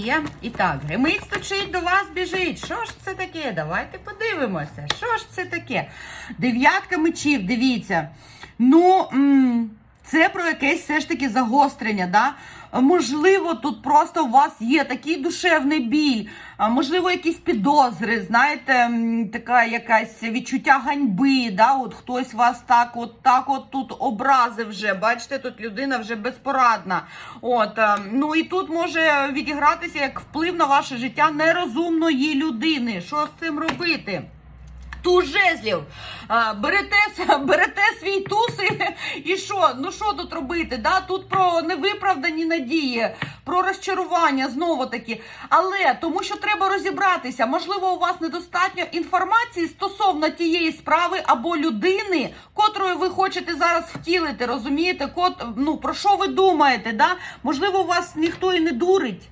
Є. І так, гримить стучить до вас біжить. Що ж це таке? Давайте подивимося. Що ж це таке? Дев'ятка мечів, дивіться. Ну, м, це про якесь все ж таки загострення. Да? Можливо, тут просто у вас є такий душевний біль, можливо, якісь підозри, знаєте, така якась відчуття ганьби. Да? От хтось вас так, от так от тут образив вже. Бачите, тут людина вже безпорадна. От, ну і тут може відігратися як вплив на ваше життя нерозумної людини. Що з цим робити? Туз жезлів. А, берете, берете свій туз і, і що? Ну що тут робити? Да? Тут про невиправдані надії, про розчарування знову таки. Але тому що треба розібратися, можливо, у вас недостатньо інформації стосовно тієї справи або людини, котрою ви хочете зараз втілити. Розумієте? Кот, ну про що ви думаєте? Да? Можливо, вас ніхто і не дурить.